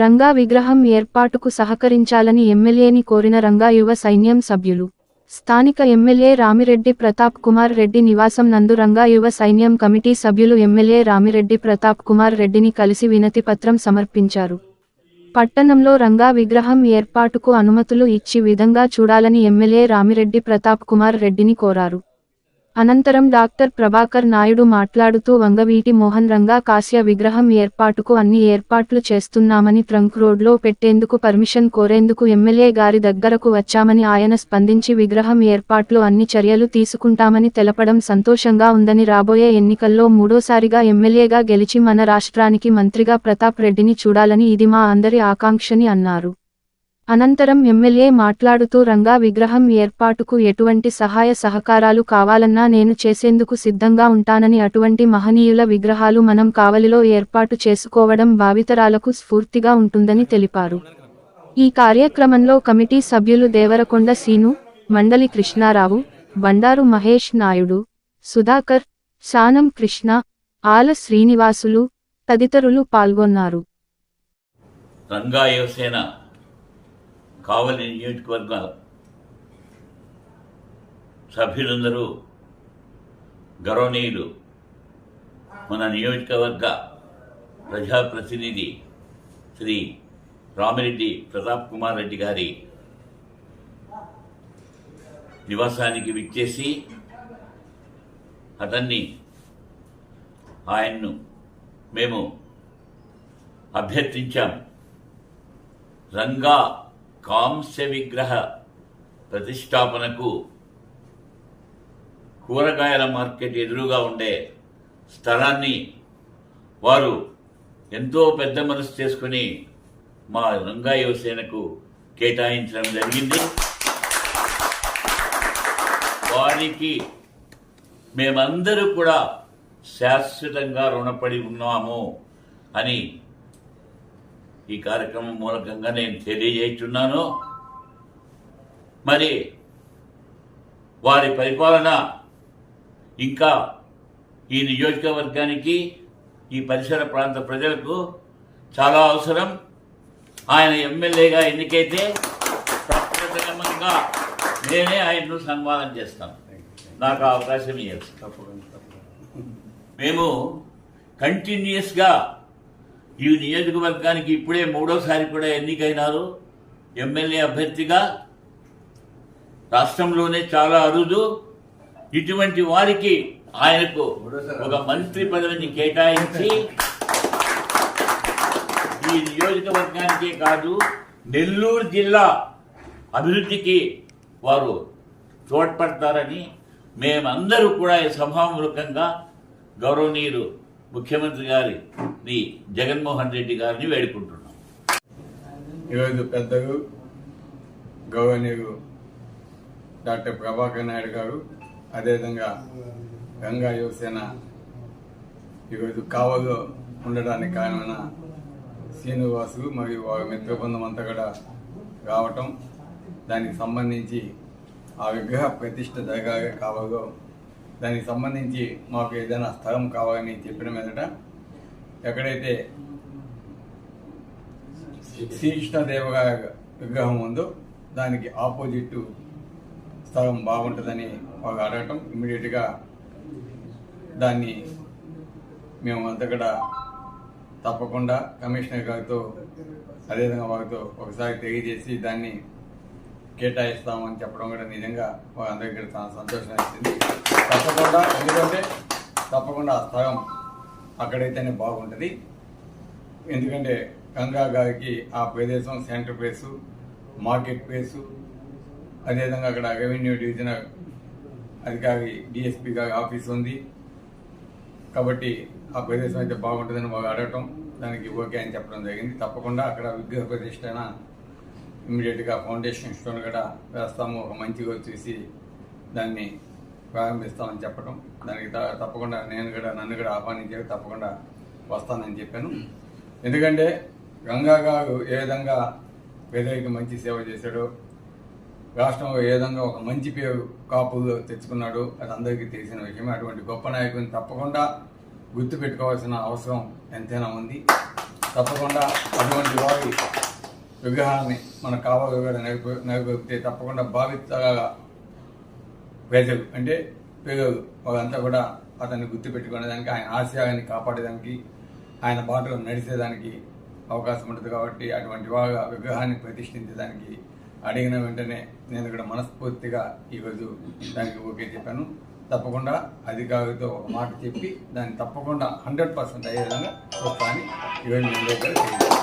రంగా విగ్రహం ఏర్పాటుకు సహకరించాలని ఎమ్మెల్యేని కోరిన రంగా యువ సైన్యం సభ్యులు. స్థానిక ఎమ్మెల్యే రామిరెడ్డి ప్రతాప్ కుమార్ రెడ్డి నివాసం నందు రంగా యువ సైన్యం కమిటీ సభ్యులు ఎమ్మెల్యే రామిరెడ్డి ప్రతాప్ కుమార్ రెడ్డిని కలిసి వినతి పత్రం సమర్పించారు. పట్టణంలో రంగా విగ్రహం ఏర్పాటుకు అనుమతులు ఇచ్చి విధంగా చూడాలని ఎమ్మెల్యే రామిరెడ్డి ప్రతాప్ కుమార్ రెడ్డిని కోరారు. అనంతరం డాక్టర్ ప్రభాకర్ నాయుడు మాట్లాడుతూ వంగవీటి మోహన్ రంగా కాశ్య విగ్రహం ఏర్పాటుకు అన్ని ఏర్పాట్లు చేస్తున్నామని ట్రంక్ రోడ్లో పెట్టేందుకు పర్మిషన్ కోరేందుకు ఎమ్మెల్యే గారి దగ్గరకు వచ్చామని ఆయన స్పందించి విగ్రహం ఏర్పాట్లు అన్ని చర్యలు తీసుకుంటామని తెలపడం సంతోషంగా ఉందని రాబోయే ఎన్నికల్లో మూడోసారిగా ఎమ్మెల్యేగా గెలిచి మన రాష్ట్రానికి మంత్రిగా ప్రతాప్ రెడ్డిని చూడాలని ఇది మా అందరి ఆకాంక్షని అన్నారు. అనంతరం ఎమ్మెల్యే మాట్లాడుతూ రంగా విగ్రహం ఏర్పాటుకు ఎటువంటి సహాయ సహకారాలు కావాలన్నా నేను చేసేందుకు సిద్ధంగా ఉంటానని అటువంటి మహనీయుల విగ్రహాలు మనం కావలిలో ఏర్పాటు చేసుకోవడం భావితరాలకు స్ఫూర్తిగా ఉంటుందని తెలిపారు. ఈ కార్యక్రమంలో కమిటీ సభ్యులు దేవరకొండ సీను మండలి కృష్ణారావు బండారు మహేష్ నాయుడు సుధాకర్ శానం కృష్ణ ఆల శ్రీనివాసులు తదితరులు పాల్గొన్నారు. రంగా యువసేన కావలి నియోజకవర్గ సభ్యులందరూ గౌరవనీయులు మన నియోజకవర్గ ప్రజాప్రతినిధి శ్రీ రామిరెడ్డి ప్రతాప్ కుమార్ రెడ్డి గారి నివాసానికి విచ్చేసి అతన్ని ఆయన్ను మేము అభ్యర్థించాం. రంగా కాంస్య విగ్రహ ప్రతిష్టాపనకు కూరగాయల మార్కెట్ ఎదురుగా ఉండే స్థలాన్ని వారు ఎంతో పెద్ద మనసు చేసుకుని మా రంగా యువసేనకు కేటాయించడం జరిగింది. వారికి మేమందరూ కూడా శాశ్వతంగా రుణపడి ఉన్నాము అని ఈ కార్యక్రమం మూలకంగా నేను తెలియజేస్తున్నాను మరి వారి పరిపాలన ఇంకా ఈ నియోజకవర్గానికి ఈ పరిసర ప్రాంత ప్రజలకు చాలా అవసరం. ఆయన ఎమ్మెల్యేగా ఎన్నికైతే ప్రప్రథమంగా నేనే ఆయన్ను సన్మానం చేస్తాను. నాకు అవకాశం ఇవ్వచ్చు మేము కంటిన్యూస్గా ఈ నియోజకవర్గానికి ఇప్పుడే మూడోసారి కూడా ఎన్నికైనారు. ఎమ్మెల్యే అభ్యర్థిగా రాష్ట్రంలోనే చాలా అరుదు. ఇటువంటి వారికి ఆయనకు ఒక మంత్రి పదవిని కేటాయించి ఈ నియోజకవర్గానికే కాదు నెల్లూరు జిల్లా అభివృద్ధికి వారు తోడ్పడతారని మేమందరూ కూడా ఈ సభామూలకంగా గౌరవనీయులు ముఖ్యమంత్రి గారిని జగన్మోహన్ రెడ్డి గారిని వేడుకుంటున్నాం. ఈరోజు పెద్దలు గౌరవనీయులు డాక్టర్ ప్రభాకర్ నాయుడు గారు అదేవిధంగా గంగా యువసేన ఈరోజు కావలో ఉండడానికి కారణమైన శ్రీనివాసులు మరియు వారి మిత్ర బృందం అంతా కూడా రావటం దానికి సంబంధించి ఆ విగ్రహ ప్రతిష్ట జరగాలి కావాలో దానికి సంబంధించి మాకు ఏదైనా స్థలం కావాలని చెప్పిన మీదట ఎక్కడైతే శ్రీకృష్ణదేవ విగ్రహం ఉందో దానికి ఆపోజిట్ స్థలం బాగుంటుందని వాళ్ళు అడగటం ఇమీడియట్గా దాన్ని మేము అంతకడ కూడా తప్పకుండా కమిషనర్ గారితో అదేవిధంగా వారితో ఒకసారి తెలియజేసి దాన్ని కేటాయిస్తామని చెప్పడం కూడా నిజంగా అందరికీ చాలా సంతోషం వేసింది. తప్పకుండా ఎందుకంటే తప్పకుండా ఆ స్థలం అక్కడైతేనే బాగుంటుంది. ఎందుకంటే గంగా గారికి ఆ ప్రదేశం సెంటర్ ప్లేసు మార్కెట్ ప్లేసు అదేవిధంగా అక్కడ రెవెన్యూ డివిజన్ అధికారి డిఎస్పీ గారి ఆఫీస్ ఉంది. కాబట్టి ఆ ప్రదేశం అయితే బాగుంటుందని వాళ్ళు అడగటం దానికి ఓకే అని చెప్పడం జరిగింది. తప్పకుండా అక్కడ విగ్రహ ప్రతిష్టన ఇమ్మీడియట్గా ఫౌండేషన్ స్టోన్ కూడా వేస్తాము ఒక మంచిగా చూసి దాన్ని ప్రారంభిస్తామని చెప్పడం దానికి త- తప్పకుండా నేను కూడా నన్ను కూడా ఆహ్వానించారు తప్పకుండా వస్తానని చెప్పాను. ఎందుకంటే గంగా గారు ఏ విధంగా పేదరికి మంచి సేవ చేశాడో రాష్ట్రంలో ఏ విధంగా ఒక మంచి పేరు కాపులు తెచ్చుకున్నాడు అది అందరికీ తెలిసిన విషయమే. అటువంటి గొప్ప నాయకుని తప్పకుండా గుర్తుపెట్టుకోవాల్సిన అవసరం ఎంతైనా ఉంది. తప్పకుండా అటువంటి వారి విగ్రహాన్ని మన కావాలి విగ్రహం నెలకొల్పితే తప్పకుండా భావితగా ప్రజలు అంటే పేదలు వాళ్ళంతా కూడా అతన్ని గుర్తుపెట్టుకునేదానికి ఆయన ఆశయాన్ని కాపాడేదానికి ఆయన బాటలో నడిచేదానికి అవకాశం ఉంటుంది కాబట్టి అటువంటి వాళ్ళ విగ్రహాన్ని ప్రతిష్ఠించడానికి అడిగిన వెంటనే నేను ఇక్కడ మనస్ఫూర్తిగా ఈరోజు దానికి ఓకే చెప్పాను. తప్పకుండా అధికారులతో ఒక మాట చెప్పి దాన్ని తప్పకుండా హండ్రెడ్ పర్సెంట్ అయ్యే విధంగా చూస్తానని ఈరోజు నేను దగ్గర